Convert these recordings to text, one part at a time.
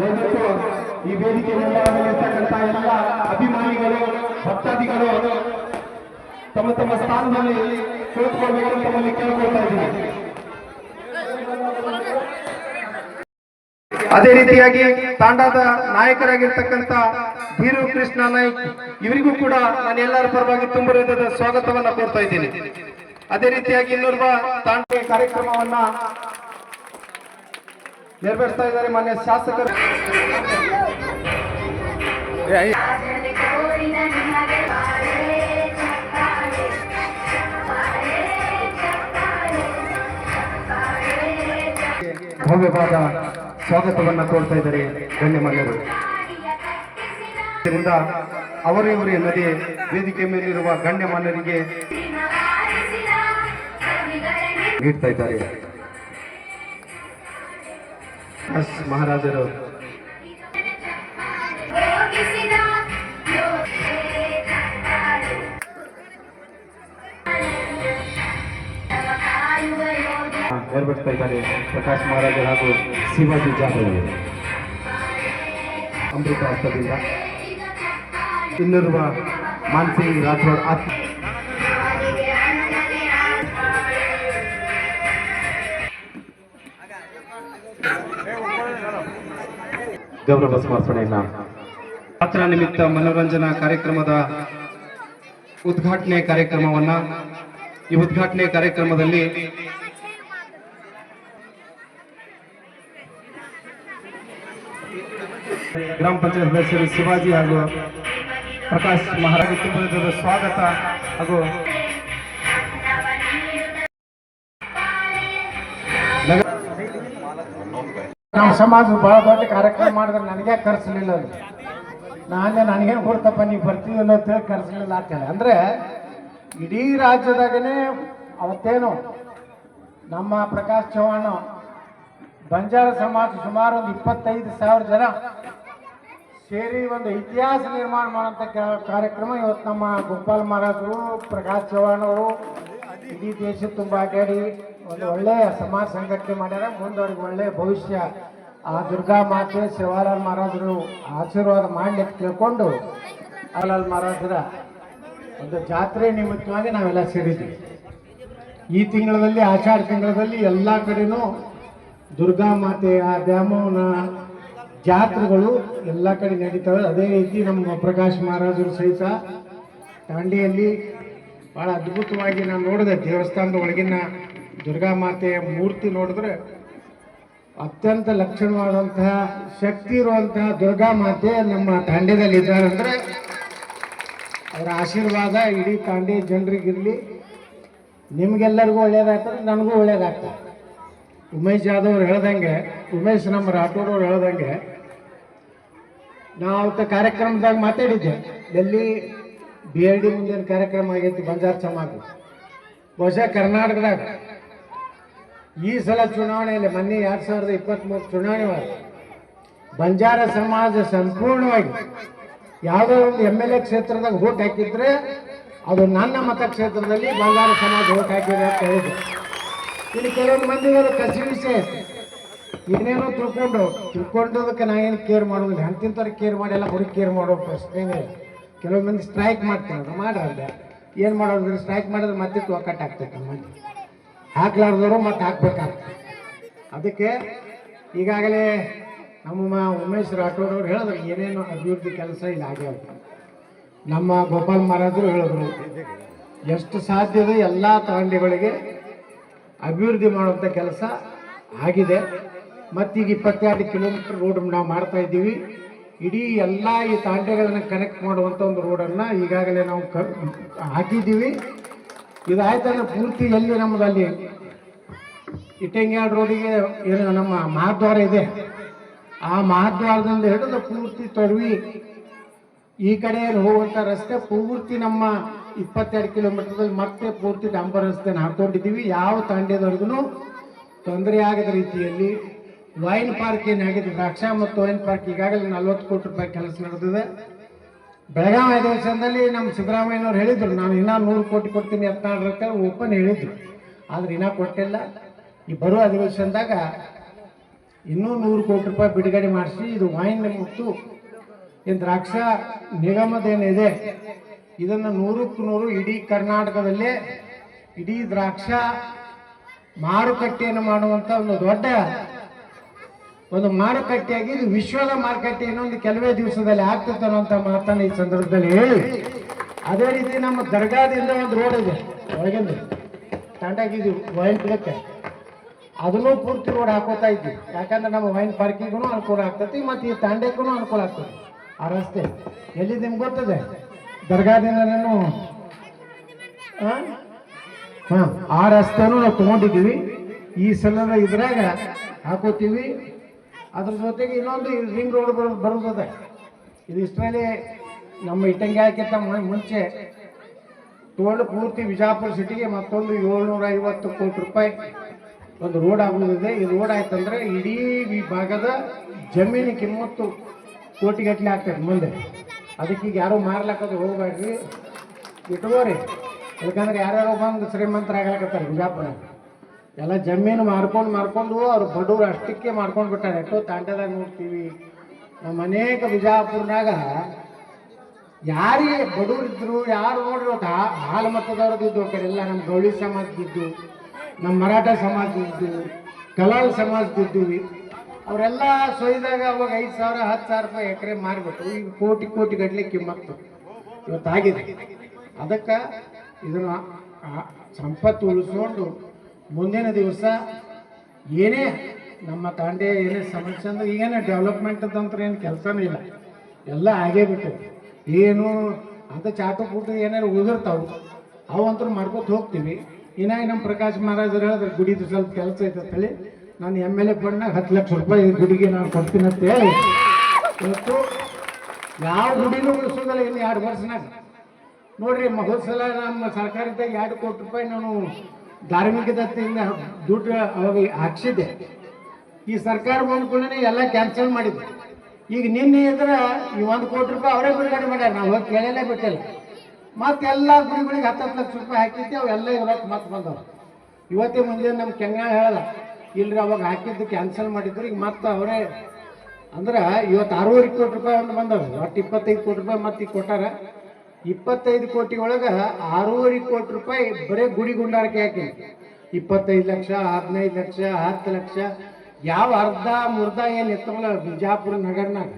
ದಯವಿಟ್ಟು ಈ ವೇದಿಕೆ ಮುಂಭಾಗದಲ್ಲಿರ್ತಕ್ಕಂಥ ಎಲ್ಲ ಅಭಿಮಾನಿಗಳು, ಭಕ್ತಾದಿಗಳು ತಮ್ಮ ತಮ್ಮ ಸ್ಥಾನದಲ್ಲಿ ಕುಳಿತುಕೊಳ್ಬೇಕು ತಮ್ಮಲ್ಲಿ ಕೇಳ್ಕೊಳ್ತಾ ಇದ್ದೀನಿ. ಅದೇ ರೀತಿಯಾಗಿ ತಾಂಡಾದ ನಾಯಕರಾಗಿರ್ತಕ್ಕಂಥ ಬೀರು ಕೃಷ್ಣ ನಾಯ್ಕ್ ಇವರಿಗೂ ಕೂಡ ನಾನು ಎಲ್ಲರ ಪರವಾಗಿ ತುಂಬ ಹೃದಯದ ಸ್ವಾಗತವನ್ನ ಕೋರ್ತಾ ಇದ್ದೀನಿ. ಅದೇ ರೀತಿಯಾಗಿ ಇನ್ನೋರ್ವ ತಾಂಡ ಕಾರ್ಯಕ್ರಮವನ್ನ ನೆರವೇರಿಸ್ತಾ ಇದ್ದಾರೆ ಮಾನ್ಯ ಶಾಸಕರು. ಭವ್ಯವಾದ ಸ್ವಾಗತವನ್ನ ಕೋರ್ತಾ ಇದ್ದಾರೆ ಗಣ್ಯಮಾನ್ಯರು ಇದರಿಂದ ಅವರೇ ಇವರೇ ನದಿ ವೇದಿಕೆ ಮೇಲಿರುವ ಗಣ್ಯಮಾನ್ಯರಿಗೆ ನೀಡ್ತಾ ಇದ್ದಾರೆ. ಎಸ್ ಮಹಾರಾಜರು ನೆರವೇರಿಸ್ತಾ ಇದ್ದಾರೆ ಪ್ರಕಾಶ್ ಮಹಾರಾಜರು ಹಾಗೂ ಶಿವಾಜಿ ಜಾಧವ್ ಅವರು. ಅಮೃತ ಹಸ್ತದಿಂದ ಇನ್ನೋರ್ವ ಮಾನ್ಸಿಂಗ್ ರಾಥೋಡ್ ಆತ್ ಗೌರವ ಸಮರ್ಪಣೆಯನ್ನ. ಪಾತ್ರ ನಿಮಿತ್ತ ಮನೋರಂಜನಾ ಕಾರ್ಯಕ್ರಮದ ಉದ್ಘಾಟನೆ ಕಾರ್ಯಕ್ರಮವನ್ನ ಈ ಉದ್ಘಾಟನೆ ಕಾರ್ಯಕ್ರಮದಲ್ಲಿ ಗ್ರಾಮ ಪಂಚಾಯತ್ ಸದಸ್ಯರು ಶಿವಾಜಿ ಹಾಗೂ ಪ್ರಕಾಶ್ ಮಹಾರಾಜ ಸ್ವಾಗತ ಹಾಗೂ ನಮ್ಮ ಸಮಾಜ ಬಹಳ ದೊಡ್ಡ ಕಾರ್ಯಕ್ರಮ ಮಾಡಿದ್ರೆ ನನಗೆ ಕರ್ಸಲಿಲ್ಲ ನಾನೇ ನನಗೇನು ಕೊಡ್ತಪ್ಪ ನೀವು ಬರ್ತೀವಿ ಅಂತ ಹೇಳಿ ಕರ್ಸಲಿಲ್ಲ ಅಂತೇಳಿ ಅಂದರೆ ಇಡೀ ರಾಜ್ಯದಾಗನೇ ಅವತ್ತೇನು ನಮ್ಮ ಪ್ರಕಾಶ್ ಚೌಹಾಣ್ ಬಂಜಾರ ಸಮಾಜ ಸುಮಾರು ಒಂದು ಇಪ್ಪತ್ತೈದು ಸಾವಿರ ಜನ ಸೇರಿ ಒಂದು ಇತಿಹಾಸ ನಿರ್ಮಾಣ ಮಾಡುವಂಥ ಕಾರ್ಯಕ್ರಮ ಇವತ್ತು ನಮ್ಮ ಗೋಪಾಲ್ ಮಹಾರಾಜರು ಪ್ರಕಾಶ್ ಚೌಹಾಣ್ ಅವರು ಇಡೀ ದೇಶ ತುಂಬ ಅಡ್ಡಾಡಿ ಒಂದು ಒಳ್ಳೆಯ ಸಮಾಜ ಸಂಘಟನೆ ಮಾಡ್ಯಾರ. ಮುಂದೆ ಅವ್ರಿಗೆ ಒಳ್ಳೆಯ ಭವಿಷ್ಯ. ಆ ದುರ್ಗಾ ಮಾತೆ ಶಿವಾಲಾಲ್ ಮಹಾರಾಜರು ಆಶೀರ್ವಾದ ಮಾಡಲಿ ತಿಳ್ಕೊಂಡು ಶಿವಾಲಾಲ್ ಮಹಾರಾಜರ ಒಂದು ಜಾತ್ರೆ ನಿಮಿತ್ತವಾಗಿ ನಾವೆಲ್ಲ ಸೇರಿದ್ವಿ. ಈ ತಿಂಗಳಲ್ಲಿ, ಆಷಾಢ ತಿಂಗಳಲ್ಲಿ ಎಲ್ಲ ಕಡೆನೂ ದುರ್ಗಾ ಮಾತೆ, ಆ ದ್ಯಾಮವ್ವನ ಜಾತ್ರೆಗಳು ಎಲ್ಲ ಕಡೆ ನಡೀತವೆ. ಅದೇ ರೀತಿ ನಮ್ಮ ಪ್ರಕಾಶ್ ಮಹಾರಾಜರು ಸಹಿತ ದಾಂಡಿಯಲ್ಲಿ ಭಾಳ ಅದ್ಭುತವಾಗಿ ನಾನು ನೋಡಿದೆ ದೇವಸ್ಥಾನದ ಒಳಗಿನ ದುರ್ಗಾ ಮಾತೆಯ ಮೂರ್ತಿ ನೋಡಿದ್ರೆ ಅತ್ಯಂತ ಲಕ್ಷಣವಾದಂತಹ ಶಕ್ತಿ ಇರುವಂತಹ ದುರ್ಗಾ ಮಾತೆ ನಮ್ಮ ತಾಂಡ್ಯದಲ್ಲಿ ಇದ್ದಾರೆ ಅಂದರೆ ಅವರ ಆಶೀರ್ವಾದ ಇಡೀ ತಾಂಡ್ಯ ಜನರಿಗಿರಲಿ. ನಿಮ್ಗೆಲ್ಲರಿಗೂ ಒಳ್ಳೇದಾಗ್ತದೆ, ನನಗೂ ಒಳ್ಳೇದಾಗ್ತದೆ. ಉಮೇಶ್ ಜಾಧವ್ ಅವ್ರು ಹೇಳ್ದಂಗೆ, ಉಮೇಶ್ ನಮ್ಮ ರಾಠೋಡ್ ಅವ್ರು ಹೇಳ್ದಂಗೆ ನಾವು ಅವತ್ತು ಕಾರ್ಯಕ್ರಮದಾಗ ಮಾತಾಡಿದ್ದೆ. ಎಲ್ಲಿ ಬಿ ಎಲ್ ಡಿ ಮುಂದಿನ ಕಾರ್ಯಕ್ರಮ ಆಗೈತಿ ಬಂಜಾರ ಸಮಾಜ ಬಹುಶಃ ಕರ್ನಾಟಕದಾಗ ಈ ಸಲ ಚುನಾವಣೆಯಲ್ಲಿ ಮೊನ್ನೆ ಎರಡು ಸಾವಿರದ ಇಪ್ಪತ್ತ್ಮೂರು ಚುನಾವಣೆ ಬಂಜಾರ ಸಮಾಜ ಸಂಪೂರ್ಣವಾಗಿ ಯಾವುದೋ ಒಂದು ಎಂ ಎಲ್ ಎ ಕ್ಷೇತ್ರದಾಗ ಓಟ್ ಹಾಕಿದ್ರೆ ಅದು ನನ್ನ ಮತಕ್ಷೇತ್ರದಲ್ಲಿ ಬಂಜಾರ ಸಮಾಜ ಓಟ್ ಹಾಕಿದೆ ಅಂತ ಹೇಳಿದ್ರು. ಇಲ್ಲಿ ಕೆಲವೊಂದು ಮಂದಿಗಳು ಕಸಿ ವಿಷಯ ಏನೇನೋ ತಿಳ್ಕೊಂಡು, ತಿಳ್ಕೊಂಡದಕ್ಕೆ ನಾ ಏನು ಕೇರ್ ಮಾಡೋದಿಲ್ಲ. ಅಂತಿಂತವ್ರಿಗೆ ಕೇರ್ ಮಾಡಿ, ಎಲ್ಲ ಹುಡುಗಿ ಕೇರ್ ಮಾಡೋ ಪ್ರಶ್ನೆನೇ ಇಲ್ಲ. ಕೆಲವು ಮಂದಿ ಸ್ಟ್ರೈಕ್ ಮಾಡ್ತಾರೆ ಮಾಡ್ರಿ ಅಂದೆ ಏನು ಮಾಡೋದ್ರೆ? ಸ್ಟ್ರೈಕ್ ಮಾಡಿದ್ರೆ ಮತ್ತೆ ಕಟ್ ಆಗ್ತೈತೆ ಮಂದಿ ಹಾಕ್ಲಾರ್ದವರು ಮತ್ತೆ ಹಾಕ್ಬೇಕಾಗ್ತದೆ. ಅದಕ್ಕೆ ಈಗಾಗಲೇ ನಮ್ಮ ಉಮೇಶ್ ರಾಠೋಡ್ ಅವ್ರು ಹೇಳಿದ್ರು, ಏನೇನು ಅಭಿವೃದ್ಧಿ ಕೆಲಸ ಇಲ್ಲಿ ಆಗ್ಯಾವ. ನಮ್ಮ ಗೋಪಾಲ್ ಮಹಾರಾಜರು ಹೇಳಿದ್ರು, ಎಷ್ಟು ಸಾಧ್ಯದ ಎಲ್ಲ ತಾಂಡಿಗಳಿಗೆ ಅಭಿವೃದ್ಧಿ ಮಾಡುವಂಥ ಕೆಲಸ ಆಗಿದೆ. ಮತ್ತೀಗ ಇಪ್ಪತ್ತೆರಡು ಕಿಲೋಮೀಟರ್ ರೋಡ್ ನಾವು ಮಾಡ್ತಾ ಇದ್ದೀವಿ. ಇಡೀ ಎಲ್ಲ ಈ ತಾಂಡೆಗಳನ್ನು ಕನೆಕ್ಟ್ ಮಾಡುವಂಥ ಒಂದು ರೋಡನ್ನು ಈಗಾಗಲೇ ನಾವು ಕ ಹಾಕಿದ್ದೀವಿ. ಇದಾಯ್ತಂದ್ರೆ ಪೂರ್ತಿ ಎಲ್ಲಿ ನಮ್ಮದು ಅಲ್ಲಿ ಇಟ್ಟಂಗ್ಯಾಡ್ ರೋಡಿಗೆ ಏನು ನಮ್ಮ ಮಹಾದ್ವಾರ ಇದೆ. ಆ ಮಹಾದ್ವಾರದಿಂದ ಹಿಡಿದು ಪೂರ್ತಿ ತೊಡವಿ ಈ ಕಡೆಯಲ್ಲಿ ಹೋಗುವಂಥ ರಸ್ತೆ ಪೂರ್ತಿ ನಮ್ಮ ಇಪ್ಪತ್ತೆರಡು ಕಿಲೋಮೀಟರ್ದಲ್ಲಿ ಮತ್ತೆ ಪೂರ್ತಿ ಡಾಂಬರ್ ರಸ್ತೆನ ಹಾಕೊಂಡಿದ್ದೀವಿ ಯಾವ ತಾಂಡ್ಯದವರೆಗೂ ತೊಂದರೆ ಆಗದ ರೀತಿಯಲ್ಲಿ ವೈನ್ ಪಾರ್ಕ್ ಏನಾಗಿದೆ? ದ್ರಾಕ್ಷ ಮತ್ತು ವೈನ್ ಪಾರ್ಕ್ ಈಗಾಗಲೇ ನಲ್ವತ್ತು ಕೋಟಿ ರೂಪಾಯಿ ಕೆಲಸ ನಡೆದಿದೆ. ಬೆಳಗಾವಿ ಅಧಿವೇಶನದಲ್ಲಿ ನಮ್ಮ ಸಿದ್ದರಾಮಯ್ಯನವ್ರು ಹೇಳಿದ್ರು, ನಾನು ಇನ್ನೂ ನೂರು ಕೋಟಿ ಕೊಡ್ತೀನಿ ಹದಿನಾರಕ್ಕೆ ಓಪನ್ ಹೇಳಿದ್ರು. ಆದ್ರೆ ಇನ್ನೂ ಕೊಟ್ಟಿಲ್ಲ. ಈ ಬರೋ ಅಧಿವೇಶನದಾಗ ಇನ್ನೂ ನೂರು ಕೋಟಿ ರೂಪಾಯಿ ಬಿಡುಗಡೆ ಮಾಡಿಸಿ ಇದು ವೈನ್ ಮತ್ತು ಈ ದ್ರಾಕ್ಷ ನಿಗಮದೇನಿದೆ ಇದನ್ನು ನೂರಕ್ಕೂ ನೂರು ಇಡೀ ಕರ್ನಾಟಕದಲ್ಲೇ ಇಡೀ ದ್ರಾಕ್ಷ ಮಾರುಕಟ್ಟೆಯನ್ನು ಮಾಡುವಂಥ ಒಂದು ದೊಡ್ಡ ಒಂದು ಮಾರುಕಟ್ಟೆಯಾಗಿ ಇದು ವಿಶ್ವದ ಮಾರುಕಟ್ಟೆ ಇನ್ನೊಂದು ಕೆಲವೇ ದಿವಸದಲ್ಲಿ ಆಗ್ತದೆ ಅನ್ನೋಂಥ ಮಾತನ್ನು ಈ ಸಂದರ್ಭದಲ್ಲಿ ಹೇಳಿ. ಅದೇ ರೀತಿ ನಮ್ಮ ದರ್ಗಾದಿಂದ ಒಂದು ರೋಡ್ ಇದೆ. ಒಳಗಿಂದ. ತಾಂಡಾಗಿದ್ದು ವೈನ್ ಗಿಡಕ್ಕೆ ಅದನ್ನು ಪೂರ್ತಿ ರೋಡ್ ಹಾಕೋತಾ ಇದ್ವಿ ಯಾಕಂದ್ರೆ ನಮ್ಮ ವೈನ್ ಪಾರ್ಕಿಗೂ ಅನುಕೂಲ ಆಗ್ತೈತಿ ಮತ್ತು ಈ ತಾಂಡಕ್ಕೂ ಅನುಕೂಲ ಆಗ್ತದೆ. ಆ ರಸ್ತೆ. ಎಲ್ಲಿ ನಿಮ್ಗೆ ಗೊತ್ತದೆ? ದರ್ಗಾದಿಂದ ನಾನು ಹಾಂ, ಆ ರಸ್ತೆನೂ ನಾವು ತೊಗೊಂಡಿದ್ದೀವಿ. ಈ ಸಲದ ಇದ್ರಾಗ ಹಾಕೋತೀವಿ. ಅದ್ರ ಜೊತೆಗೆ ಇನ್ನೊಂದು ರಿಂಗ್ ರೋಡ್ ಬರೋ ಬರೋದದೆ ಇದು ಇಷ್ಟರಲ್ಲಿ ನಮ್ಮ ಇಟ್ಟಂಗಿ ಹಾಕಿಂತ ಮುಂಚೆ ತೋಳು ಪೂರ್ತಿ ವಿಜಾಪುರ ಸಿಟಿಗೆ ಮತ್ತೊಂದು ಏಳ್ನೂರ ಐವತ್ತು ಕೋಟಿ ರೂಪಾಯಿ ಒಂದು ರೋಡ್ ಆಗುವುದಿದೆ ಈ ರೋಡ್ ಆಯ್ತಂದ್ರೆ ಇಡೀ ಈ ಭಾಗದ ಜಮೀನು ಕಿಮ್ಮತ್ತು ಕೋಟಿಗಟ್ಟಲೆ ಆಗ್ತದೆ ಮುಂದೆ. ಅದಕ್ಕೆ ಈಗ ಯಾರು ಮಾರ್ಲಾಕೋದು ಹೋಗ್ಬೇಡ್ರಿ. ಇಟ್ಕೋರಿ. ಯಾಕಂದ್ರೆ ಯಾರ್ಯಾರೋ ಬಂದು ಶ್ರೀಮಂತರಾಗಲಕತ್ತಾರೆ ಬಿಜಾಪುರ ಎಲ್ಲ ಜಮೀನು ಮಾರ್ಕೊಂಡು ಮಾರ್ಕೊಂಡು ಅವ್ರು ಬಡವ್ರು ಅಷ್ಟಕ್ಕೆ ಮಾಡ್ಕೊಂಡು ಬಿಟ್ಟಾರೆ. ಎಷ್ಟೋ ತಾಂಡದಾಗ ನೋಡ್ತೀವಿ. ನಮ್ಮ ಅನೇಕ ಬಿಜಾಪುರ್ನಾಗ ಯಾರಿಗೆ ಬಡವ್ರು ಇದ್ರು, ಯಾರು ನೋಡಿರೋ ಹಾಲು ಮತದವ್ರದ್ದು ಇದ್ದು ಕಡೆ ಎಲ್ಲ ನಮ್ಮ ಗೌಳಿ ಸಮಾಜದಿದ್ದು ನಮ್ಮ ಮರಾಠ ಸಮಾಜದಿದ್ದು ಕಲಾಲ್ ಸಮಾಜದಿದ್ದು ಅವರೆಲ್ಲ ಸೊಯ್ದಾಗ ಅವಾಗ ಐದು ಸಾವಿರ ಹತ್ತು ಸಾವಿರ ರೂಪಾಯಿ ಎಕರೆ ಮಾರ್ಬಿಟ್ಟು ಈಗ ಕೋಟಿ ಕೋಟಿ ಗಟ್ಟಲೆ ಕಿಮ್ಮತ್ತು. ಇವತ್ತಾಗಿದೆ. ಅದಕ್ಕೆ ಇದನ್ನು ಸಂಪತ್ತು ಉಳಿಸ್ಕೊಂಡು ಮುಂದಿನ ದಿವಸ ಏನೇ ನಮ್ಮ ತಾಂಡೆ ಏನೇ ಸಮಸ್ಯೆ ಅಂದ್ರೆ ಈಗೇನೇ ಡೆವಲಪ್ಮೆಂಟ್ ಅಂತಂದ್ರೆ ಏನು ಕೆಲಸನೂ ಇಲ್ಲ. ಎಲ್ಲ ಆಗೇ ಬಿಟ್ಟು ಏನು ಅಂತ ಚಾಟು ಪುಟ್ಟು ಏನಾರು ಉಳಿದಿರ್ತಾವೆ ಅಂತೂ ಮಾಡ್ಕೊತ ಹೋಗ್ತೀವಿ. ಇನ್ನಾಗಿ ನಮ್ಮ ಪ್ರಕಾಶ್ ಮಹಾರಾಜರು ಹೇಳಿದ್ರೆ, ಗುಡಿದು ಸ್ವಲ್ಪ ಕೆಲಸ ಐತೆ ಅಂತ ಹೇಳಿ ನಾನು ಎಂ ಎಲ್ ಎ ಫಂಡ್ನಾಗ ಹತ್ತು ಲಕ್ಷ ರೂಪಾಯಿ ಗುಡಿಗೆ ನಾನು ಕೊಡ್ತೀನಿ ಅಂತ ಹೇಳಿ ಇವತ್ತು ಯಾವ ಗುಡಿನೂ ಉಳಿಸೋದಲ್ಲ ಇನ್ನು ಎರಡು ವರ್ಷನಾಗ. ನೋಡ್ರಿ ಮಹೋತ್ಸವ ನಮ್ಮ ಸರ್ಕಾರದಾಗ ಎರಡು ಕೋಟಿ ರೂಪಾಯಿ ನಾನು ಧಾರ್ಮಿಕ ದತ್ತಿಯಿಂದ ದುಡ್ಡು ಅವಾಗ ಹಾಕ್ಸಿದ್ದೆ. ಈ ಸರ್ಕಾರ ಬಂದ್ಕೊಳ್ಳೆ ಎಲ್ಲ ಕ್ಯಾನ್ಸಲ್ ಮಾಡಿದ್ದೆ. ಈಗ ನಿನ್ನೆ ಇದ್ರೆ ಈ ಒಂದು ಕೋಟಿ ರೂಪಾಯಿ ಅವರೇ ಬಿಡುಗಡೆ ಮಾಡ್ಯಾರ. ನಾವು ಹೋಗಿ ಕೇಳಲೇ ಬಿಟ್ಟಿಲ್ಲ. ಮತ್ತೆಲ್ಲ ಹತ್ತು ಹತ್ತು ಲಕ್ಷ ರೂಪಾಯಿ ಹಾಕಿದ್ದೆ. ಅವೆಲ್ಲ ಇವತ್ತು ಮತ್ತೆ ಬಂದವ. ಇವತ್ತೇ ಮುಂಜಾನೆ ನಮ್ಮ ಕೆಂಗ ಹೇಳಲ್ಲ ಇಲ್ರಿ ಅವಾಗ ಹಾಕಿದ್ದು ಕ್ಯಾನ್ಸಲ್ ಮಾಡಿದ್ರು. ಈಗ ಮತ್ತೆ ಅವರೇ ಅಂದ್ರೆ ಇವತ್ತು ಆರೂವರೆ ಕೋಟಿ ರೂಪಾಯಿ ಒಂದು ಬಂದವ ಒಟ್ಟು ಇಪ್ಪತ್ತೈದು ಕೋಟಿ ರೂಪಾಯಿ ಮತ್ತೆ ಈಗ ಕೊಟ್ಟಾರ. ಇಪ್ಪತ್ತೈದು ಕೋಟಿ ಒಳಗೆ ಆರೂವರೆ ಕೋಟಿ ರೂಪಾಯಿ ಬರೀ ಗುಡಿ ಗುಂಡಾರಕ್ಕೆ ಹಾಕಿ. ಇಪ್ಪತ್ತೈದು ಲಕ್ಷ, ಹದಿನೈದು ಲಕ್ಷ, ಹತ್ತು ಲಕ್ಷ, ಯಾವ ಅರ್ಧ ಮುರ್ಧ ಏನು ಇತ್ತವಲ್ಲ ಬಿಜಾಪುರ ನಗರನಾಗ.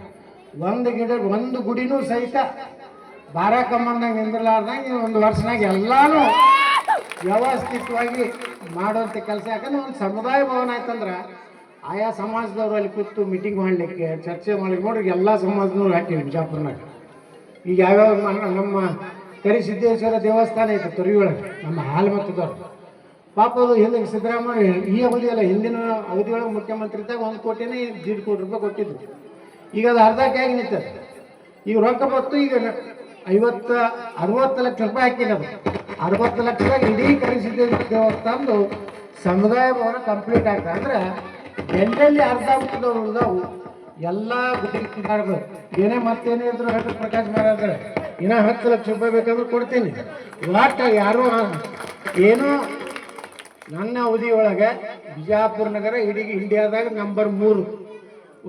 ಒಂದು ಗಿಡ, ಒಂದು ಗುಡಿನೂ ಸಹಿತ ಬಾರ ಕಮ್ಮಂದಂಗೆ ನಿಂದಿರ್ಲಾರ್ದಂಗೆ ಒಂದು ವರ್ಷನಾಗ ಎಲ್ಲಾನು ವ್ಯವಸ್ಥಿತವಾಗಿ ಮಾಡುವಂಥ ಕೆಲಸ. ಯಾಕಂದ್ರೆ ಒಂದು ಸಮುದಾಯ ಭವನ ಆಯ್ತಂದ್ರೆ ಆಯಾ ಸಮಾಜದವರು ಅಲ್ಲಿ ಕೂತು ಮೀಟಿಂಗ್ ಮಾಡಲಿಕ್ಕೆ, ಚರ್ಚೆ ಮಾಡ್ಲಿಕ್ಕೆ ನೋಡ್ರಿ, ಎಲ್ಲ ಸಮಾಜದವ್ರು ಹಾಕಿವಿ ಬಿಜಾಪುರನಾಗ. ಈಗ ಯಾವ್ಯಾವ ನಮ್ಮ ನಮ್ಮ ಕರಿಸಿದ್ದೇಶ್ವರ ದೇವಸ್ಥಾನ ಐತೆ ತೊರಿಯೊಳಗೆ, ನಮ್ಮ ಹಾಲು ಮತದವ್ರು ಪಾಪ ಅದು ಹಿಂದೆ ಸಿದ್ದರಾಮಯ್ಯ ಈ ಅವಧಿ ಅಲ್ಲ, ಹಿಂದಿನ ಅವಧಿಯೊಳಗೆ ಮುಖ್ಯಮಂತ್ರಿ ಇದ್ದಾಗ ಒಂದು ಕೋಟಿನೇ ದೀಡ್ ಕೋಟಿ ರೂಪಾಯಿ ಕೊಟ್ಟಿದ್ರು. ಈಗ ಅದು ಅರ್ಧಕ್ಕೆ ಆಗಿ ನಿಂತದೆ. ಈಗ ರೊಕ್ಕ ಬತ್ತು ಈಗ ಐವತ್ತು, ಅರವತ್ತು ಲಕ್ಷ ರೂಪಾಯಿ ಹಾಕಿರೋದು ಅರವತ್ತು ಲಕ್ಷದಾಗ ಇಡೀ ಕರಿಸಿದ್ದೇಶ್ವರ ದೇವಸ್ಥಾನದು ಸಮುದಾಯ ಭವನ ಕಂಪ್ಲೀಟ್ ಆಗ್ತದೆ. ಅಂದ್ರೆ ಎಲ್ಲೆಲ್ಲಿ ಅರ್ಧ ಉಳಿದವು ಎಲ್ಲ ಕಿತ್ತಾಡ್ಬೇಕು ಏನೇ ಮತ್ತೇನೇ ಇದ್ರು ಹೇಳ್ರಿ ಪ್ರಕಾಶ್ ಮಾರಾದ್ರೆ ಇನ್ನೂ ಹತ್ತು ಲಕ್ಷ ರೂಪಾಯಿ ಬೇಕಾದ್ರೂ ಕೊಡ್ತೀನಿ. ಒಟ್ಟ ಯಾರು ಏನೋ ನನ್ನ ಅವಧಿಯೊಳಗೆ ಬಿಜಾಪುರ ನಗರ, ಇಡೀ ಇಂಡಿಯಾದಾಗ ನಂಬರ್ ಮೂರು.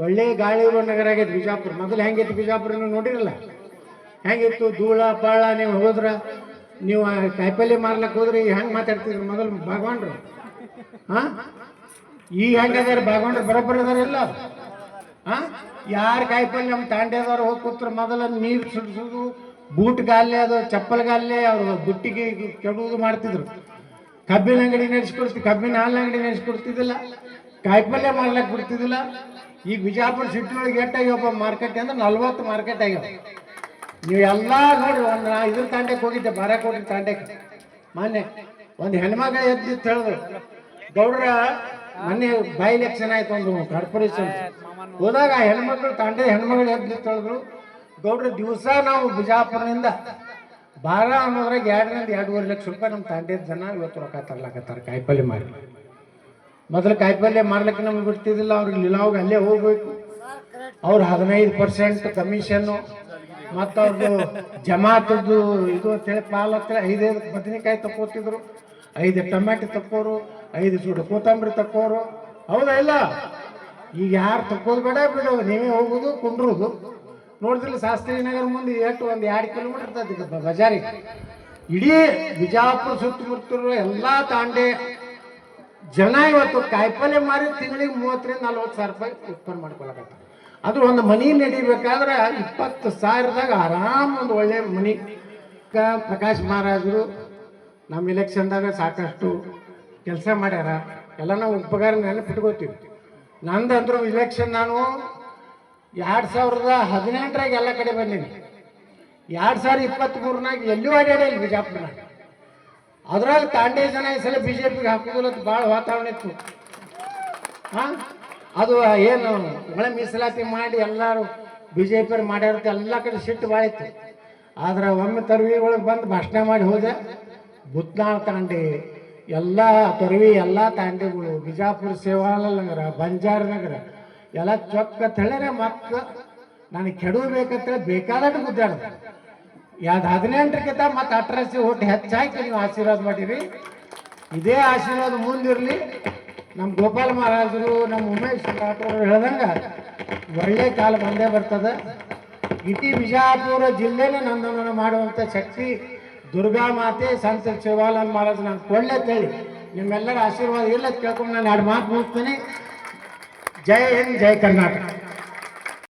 ಒಳ್ಳೆ ಗಾಳಿ ಇರೋ ನಗರ ಆಗೈತೆ ಬಿಜಾಪುರ. ಮೊದಲು ಹೆಂಗಿತ್ತು ಬಿಜಾಪುರ ನೋಡಿರಲ್ಲ? ಹೆಂಗಿತ್ತು? ಧೂಳ, ಪಾಳ, ನೀವು ಹೋದ್ರ? ನೀವು ಕಾಯಿಪಲ್ಲೆ ಮಾರ್ಲಕ್ಕೆ ಹೋದ್ರೆ? ಹೆಂಗೆ ಮಾತಾಡ್ತಿದ್ರು ಮೊದಲು ಭಾಗವಾನ್ರು? ಹಾಂ ಈಗ ಹೆಂಗದಾರ ಭಾಗವಾನ್ರು ಬರೋಬ್ಬರ ಅದಾರಿಲ್ಲ ಹಾ ಯಾರು ಕಾಯಿಪಲ್ಲೆ ನಮ್ಮ ತಾಂಡ್ಯದವ್ರು ಹೋಗಿ ಕೂತ್ರ ಮೊದಲ ನೀರು ಸುಡಿಸೋದು, ಬೂಟ್ ಗಾಲ್ಯ ಅದು, ಚಪ್ಪಲ್ ಅವರು ಬುಟ್ಟಿಗೆ ಕೆಡುವುದು ಮಾಡ್ತಿದ್ರು. ಕಬ್ಬಿನ ಅಂಗಡಿ ನಡೆಸ್ಕೊಡ್ತಿ, ಕಬ್ಬಿನ ಹಾಲಿನ ಅಂಗಡಿ ನಡೆಸ್ಕೊಡ್ತಿದ್ದಿಲ್ಲ ಕಾಯಿಪಲ್ಯ ಮಾಡ್ಲಕ್ಕೆ ಬಿಡ್ತಿದ್ದಿಲ್ಲ. ಈಗ ಬಿಜಾಪುರ ಸಿಟಿ ಒಳಗೆ ಒಬ್ಬ ಮಾರ್ಕೆಟ್ ಅಂದ್ರೆ ನಲ್ವತ್ತು ಮಾರ್ಕೆಟ್ ಆಗ್ಯಾವ. ನೀವು ಎಲ್ಲ ನೋಡ್ರಿ, ಒಂದು ನಾ ಇದ್ರ ಹೋಗಿದ್ದೆ ಹೋಗಿದ್ದೆ, ಬಾರಾಕೋಟಿ ತಾಂಡೆಗೆ ಮೊನ್ನೆ ಒಂದು ಹೆಣ್ಮಗ ಎದ್ದಿತ್ತು ಹೇಳಿದ್ರು ಗೌಡ್ರ, ಮೊನ್ನೆ ಬೈ ಎಲೆಕ್ಷನ್ ಆಯ್ತು ಒಂದು ಕಾರ್ಪೊರೇಷನ್ ಹೋದಾಗ ಆ ಹೆಣ್ಮಕ್ಳು ತಾಂಡೆ ಹೆಣ್ಮಗಳು ಎದ್ದು ಹೇಳಿದ್ರು ಗೌಡ್ರ, ದಿವಸ ನಾವು ಬಿಜಾಪುರದಿಂದ ಬಾರ ಅನ್ನೋದ್ರಾಗ ಎರಡರಿಂದ ಎರಡೂವರೆ ಲಕ್ಷ ರೂಪಾಯಿ ನಮ್ಮ ತಾಂಡೆ ಜನ ಇವತ್ತು ರೊಕ್ಕ ತರ್ಲಾಕತ್ತಾರೆ, ಕಾಯಿಪಲ್ಲೆ ಮಾರಿ. ಮೊದಲು ಕಾಯಿಪಲ್ಲೆ ಮಾರ್ಲಿಕ್ಕೆ ನಮ್ಗೆ ಬಿಡ್ತಿದ್ದಿಲ್ಲ, ಅವ್ರಿಗೆ ನಿಲಾವಾಗ ಅಲ್ಲೇ ಹೋಗ್ಬೇಕು. ಅವ್ರು ಹದಿನೈದು ಪರ್ಸೆಂಟ್ ಕಮಿಷನ್ನು ಮತ್ತು ಅವ್ರದ್ದು ಜಮಾತದ್ದು ಇದು ಅಂತೇಳಿ ಪಾಲ್ ಅಂತೇಳಿ ಐದೈದು ಬದನೆಕಾಯಿ ತಕ್ಕೋತಿದ್ರು. ಐದು ಟೊಮ್ಯಾಟೊ ತಕ್ಕೋರು, ಐದು ಸೂಡು ಕೊತ್ತಂಬರಿ ತಕ್ಕೋರು. ಹೌದಾ ಇಲ್ಲ? ಈಗ ಯಾರು ತಕ್ಕೋದು ಬೇಡ, ಬಿಡೋದು. ನೀವೇ ಹೋಗುದು, ಕುಂಡ್ರುದು. ನೋಡಿದ್ರಲ್ಲಿ ಶಾಸ್ತ್ರಿ ನಗರ ಮುಂದೆ ಎಷ್ಟು ಒಂದು ಎರಡು ಕಿಲೋಮೀಟರ್ ಇರ್ತದೆ ಬಜಾರಿಗೆ. ಇಡೀ ಬಿಜಾಪುರ ಸುತ್ತಮುತ್ತಲ ಎಲ್ಲ ತಾಂಡೆ ಜನ ಇವತ್ತು ಕಾಯಿಪಲ್ಲೆ ಮಾರಿ ತಿಂಗಳಿಗೆ ಮೂವತ್ತರಿಂದ ನಲ್ವತ್ತು ಸಾವಿರ ರೂಪಾಯಿ ಉತ್ಪನ್ನ ಮಾಡ್ಕೊಳ್ಬೇಕು ಅದು ಒಂದು ಮನಿ ನಡಿಬೇಕಾದ್ರೆ ಇಪ್ಪತ್ತು ಸಾವಿರದಾಗ ಆರಾಮ್ ಒಂದು ಒಳ್ಳೆ ಮನಿ. ಪ್ರಕಾಶ್ ಮಹಾರಾಜರು ನಮ್ಮ ಇಲೆಕ್ಷನ್ದಾಗ ಸಾಕಷ್ಟು ಕೆಲಸ ಮಾಡ್ಯಾರ. ಎಲ್ಲ ನಾವು ಉಪಕಾರ ನೆನಪಿಟ್ಕೋತೀವಿ. ನಂದಂದ್ರು ಇಲೆಕ್ಷನ್ ನಾನು ಎರಡು ಸಾವಿರದ ಹದಿನೆಂಟರಾಗ ಎಲ್ಲ ಕಡೆ ಬಂದೀನಿ. ಎರಡು ಸಾವಿರದ ಇಪ್ಪತ್ತ್ಮೂರನಾಗ ಎಲ್ಲೂ ಅಡ್ಯಾಡಿಲ್ಲ ಬಿಜಾಪುರ. ಅದ್ರಲ್ಲಿ ತಾಂಡೇ ಜನ ಈ ಸಲ ಬಿ ಜೆ ಪಿಗೆ ಹಾಕೋದಿಲ್ಲ ಅಂತ ಭಾಳ ವಾತಾವರಣ ಇತ್ತು. ಹಾ? ಅದು ಏನು ಮಳೆ ಮೀಸಲಾತಿ ಮಾಡಿ ಎಲ್ಲರೂ ಬಿ ಜೆ ಪಿಯವ್ರು ಮಾಡ್ಯಾರತ್ತೆ ಎಲ್ಲ ಕಡೆ ಸಿಟ್ಟು ಭಾಳ ಇತ್ತು. ಆದ್ರೆ ಒಮ್ಮೆ ತರ್ವಿ ಒಳಗೆ ಬಂದು ಭಾಷಣ ಮಾಡಿ ಹೋದೆ, ಬುತ್ನಾಳ್ ತಾಂಡೆ ಎಲ್ಲ ತೊರವಿ ಎಲ್ಲ ತಾಂಡೆಗಳು, ಬಿಜಾಪುರ ಸೇವಾಲ ನಗರ ಬಂಜಾರ ನಗರ, ಎಲ್ಲ ಚೊಕ್ಕ ತಳರೆ ಮಕ್ಕ ನನಗೆ ಕೆಡಬೇಕಂತೇಳಿ ಬೇಕಾದಟ್ಟು ಗುದ್ದಾಡ್ದೆ. ಯಾವ್ದು ಹದಿನೆಂಟಕ್ಕಿಂತ ಮತ್ತೆ ಅಟ್ರಾಸಿ ಒಟ್ಟು ಹೆಚ್ಚಾಗಿ ನೀವು ಆಶೀರ್ವಾದ ಮಾಡಿರಿ. ಇದೇ ಆಶೀರ್ವಾದ ಮುಂದಿರಲಿ. ನಮ್ಮ ಗೋಪಾಲ ಮಹಾರಾಜರು ನಮ್ಮ ಉಮೇಶ್ ರಾಠೋರ್ ಹೇಳ್ದಂಗೆ ಒಳ್ಳೆ ಕಾಲ ಬಂದೇ ಬರ್ತದೆ. ಇಡೀ ಬಿಜಾಪುರ ಜಿಲ್ಲೆನೇ ನಂದನ ಮಾಡುವಂಥ ಶಕ್ತಿ ದುರ್ಗಾ ಮಾತೆ ಸಂತ ಶಿವಾನಂದ ಮಹಾರಾಜ್, ನಾನು ಕೊಳ್ಳೆ ನಿಮ್ಮೆಲ್ಲರ ಆಶೀರ್ವಾದ ಇಲ್ಲ ಕೇಳ್ಕೊಂಡು ನಾನು ಎರಡು ಮಾತು ಮುಗಿಸ್ತೀನಿ. ಜೈ ಹಿಂದ್, ಜೈ ಕರ್ನಾಟಕ.